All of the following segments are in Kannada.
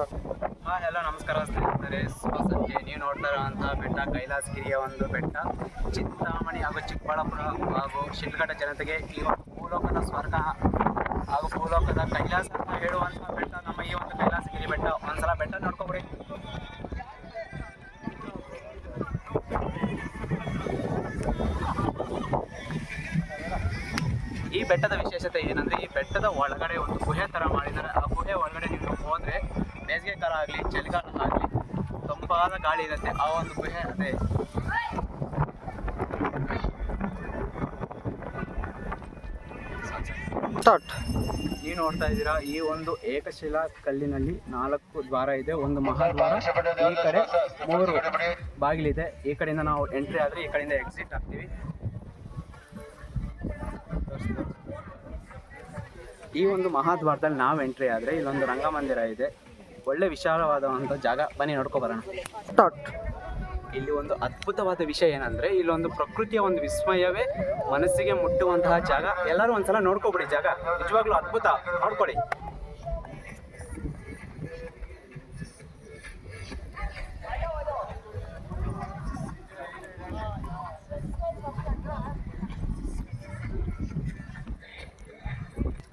ಹಾ ಹಲೋ ನಮಸ್ಕಾರ ಸ್ನೇಹಿತರೆ. ಶುಭ ಸಂಜೆ ನೀವು ನೋಡ್ತಾ ಇರುವಂತಹ ಬೆಟ್ಟ, ಕೈಲಾಸಗಿರಿಯ ಒಂದು ಬೆಟ್ಟ. ಚಿಂತಾಮಣಿ ಹಾಗೂ ಚಿಕ್ಕಬಳ್ಳಾಪುರ ಹಾಗೂ ಶಿಡ್ಲಘಟ್ಟ ಜನತೆಗೆ ಈ ಒಂದು ಭೂಲೋಕದ ಸ್ವರ್ಗ ಹಾಗೂ ಭೂಲೋಕದ ಕೈಲಾಸ ಅಂತ ಹೇಳುವಂಥ ಬೆಟ್ಟ, ನಮ್ಮ ಈ ಒಂದು ಕೈಲಾಸಗಿರಿ ಬೆಟ್ಟ. ಒಂದ್ಸಲ ಬೆಟ್ಟ ನೋಡ್ಕೊಬಿಡಿ. ಈ ಬೆಟ್ಟದ ವಿಶೇಷತೆ ಏನಂದ್ರೆ, ಈ ಬೆಟ್ಟದ ಒಳಗಡೆ ಒಂದು ಗುಹೆ ತರ ಮಾಡಿದ್ದಾರೆ ಆ ಗುಹೆ ಒಳಗಡೆ ನೀವು ಹೋದ್ರೆ ಬೇಸಿಗೆ ಕಾಲ ಆಗಲಿ ಚಳಿಗಾಲ ಆಗಲಿ ಗಾಳಿ ಇರುತ್ತೆ ಆ ಒಂದು ಗುಹೆ ಅದೇ. ನೀವು ನೋಡ್ತಾ ಇದ್ದೀರಾ ಈ ಒಂದು ಏಕಶಿಲಾ ಕಲ್ಲಿನಲ್ಲಿ ನಾಲ್ಕು ದ್ವಾರ ಇದೆ ಒಂದು ಮಹಾದ್ವಾರ ಈ ಕಡೆ ಮೂರು ಬಾಗಿಲಿದೆ. ಈ ಕಡೆಯಿಂದ ನಾವು ಎಂಟ್ರಿ ಆದ್ರೆ ಈ ಕಡೆಯಿಂದ ಎಕ್ಸಿಟ್ ಆಗ್ತೀವಿ. ಈ ಒಂದು ಮಹಾದ್ವಾರದಲ್ಲಿ ನಾವು ಎಂಟ್ರಿ ಆದರೆ ಇಲ್ಲೊಂದು ರಂಗಮಂದಿರ ಇದೆ. ಒಳ್ಳೆ ವಿಶಾಲವಾದಂಥ ಜಾಗ. ಬನ್ನಿ ನೋಡ್ಕೊ ಬರೋಣ. ಸ್ಟಾರ್ಟ್ ಇಲ್ಲಿ ಒಂದು ಅದ್ಭುತವಾದ ವಿಷಯ ಏನಂದ್ರೆ ಇಲ್ಲೊಂದು ಪ್ರಕೃತಿಯ ಒಂದು ವಿಸ್ಮಯವೇ ಮನಸ್ಸಿಗೆ ಮುಟ್ಟುವಂತಹ ಜಾಗ. ಎಲ್ಲರೂ ಒಂದ್ಸಲ ನೋಡ್ಕೊಬಿಡಿ ಜಾಗ. ನಿಜವಾಗ್ಲೂ ಅದ್ಭುತ. ನೋಡ್ಕೊಳ್ಳಿ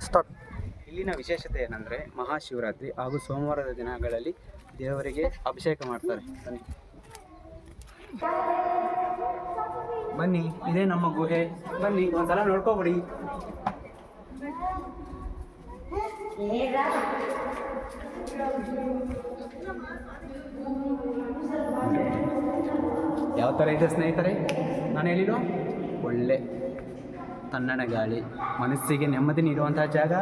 ಸ್ಟಾರ್ಟ್ ಇಲ್ಲಿನ ವಿಶೇಷತೆ ಏನಂದ್ರೆ ಮಹಾಶಿವರಾತ್ರಿ ಹಾಗೂ ಸೋಮವಾರದ ದಿನಗಳಲ್ಲಿ ದೇವರಿಗೆ ಅಭಿಷೇಕ ಮಾಡ್ತಾರೆ. ಬನ್ನಿ. ಬನ್ನಿ, ಇದೇ ನಮ್ಮ ಗುಹೆ. ಬನ್ನಿ, ಒಂದ್ಸಲ ನೋಡ್ಕೋಬಿಡಿ. ಯಾವ ಥರ ಇದೆ ಸ್ನೇಹಿತರೆ? ನಾನು ಹೇಳಿರೋ ಒಳ್ಳೆ ತನ್ನಣ ಗಾಳಿ, ಮನಸ್ಸಿಗೆ ನೆಮ್ಮದಿ ನೀಡುವಂತಹ ಜಾಗ.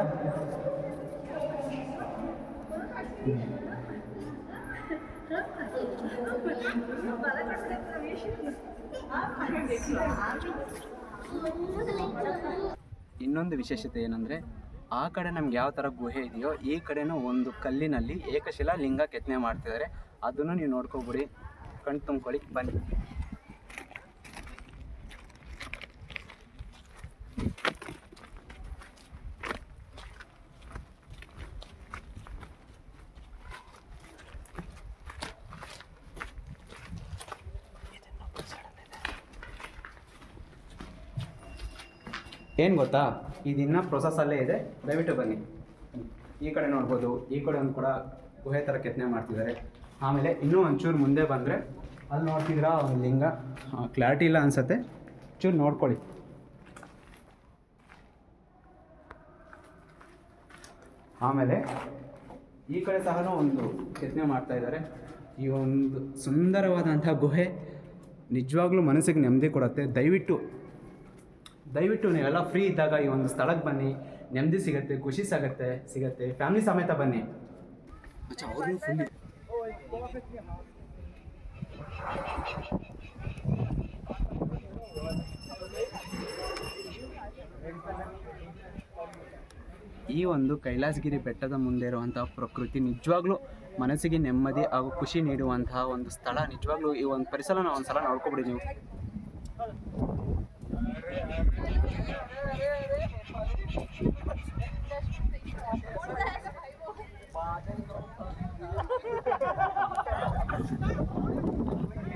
ಇನ್ನೊಂದು ವಿಶೇಷತೆ ಏನಂದರೆ, ಆ ಕಡೆ ನಮ್ಗೆ ಯಾವ ಥರ ಗುಹೆ ಇದೆಯೋ ಈ ಕಡೆನೂ ಒಂದು ಕಲ್ಲಿನಲ್ಲಿ ಏಕಶಿಲಾ ಲಿಂಗ ಕೆತ್ತನೆ ಮಾಡ್ತಿದ್ದಾರೆ. ಅದನ್ನು ನೀವು ನೋಡ್ಕೊಬಿಡಿ ಕಣ್ ತುಂಬ್ಕೊಳ್ಳಿ, ಬನ್ನಿ. ಏನು ಗೊತ್ತಾ? ಇದಿನ್ನ ಪ್ರೊಸೆಸಲ್ಲೇ ಇದೆ. ದಯವಿಟ್ಟು ಬನ್ನಿ. ಈ ಕಡೆ ನೋಡ್ಬೋದು, ಈ ಕಡೆ ಒಂದು ಕೂಡ ಗುಹೆ ಥರ ಕೆತ್ತನೆ ಮಾಡ್ತಿದ್ದಾರೆ. ಆಮೇಲೆ ಇನ್ನೂ ಒಂಚೂರು ಮುಂದೆ ಬಂದರೆ ಅಲ್ಲಿ ನೋಡ್ತಿದ್ರ ಒಂದು ಲಿಂಗ? ಕ್ಲಾರಿಟಿ ಇಲ್ಲ ಅನ್ಸತ್ತೆ. ಚೂರು ನೋಡ್ಕೊಳ್ಳಿ. ಆಮೇಲೆ ಈ ಕಡೆ ಸಹ ಒಂದು ಕೆತ್ತನೆ ಮಾಡ್ತಾ ಇದ್ದಾರೆ. ಈ ಒಂದು ಸುಂದರವಾದಂಥ ಗುಹೆ ನಿಜವಾಗ್ಲೂ ಮನಸ್ಸಿಗೆ ನೆಮ್ಮದಿ ಕೊಡುತ್ತೆ. ದಯವಿಟ್ಟು ದಯವಿಟ್ಟು ನೀವೆಲ್ಲ ಫ್ರೀ ಇದ್ದಾಗ ಈ ಒಂದು ಸ್ಥಳಕ್ಕೆ ಬನ್ನಿ. ನೆಮ್ಮದಿ ಸಿಗುತ್ತೆ, ಖುಷಿ ಸಿಗತ್ತೆ ಸಿಗತ್ತೆ. ಫ್ಯಾಮಿಲಿ ಸಮೇತ ಬನ್ನಿ. ಈ ಒಂದು ಕೈಲಾಸಗಿರಿ ಬೆಟ್ಟದ ಮುಂದೆ ಇರುವಂತಹ ಪ್ರಕೃತಿ ನಿಜವಾಗ್ಲೂ ಮನಸ್ಸಿಗೆ ನೆಮ್ಮದಿ ಹಾಗೂ ಖುಷಿ ನೀಡುವಂತಹ ಒಂದು ಸ್ಥಳ. ನಿಜವಾಗ್ಲೂ ಈ ಒಂದು ಪರಿಸರನ ಒಂದ್ಸಲ ನೋಡ್ಕೊಬಿಡಿ ನೀವು. Thank you.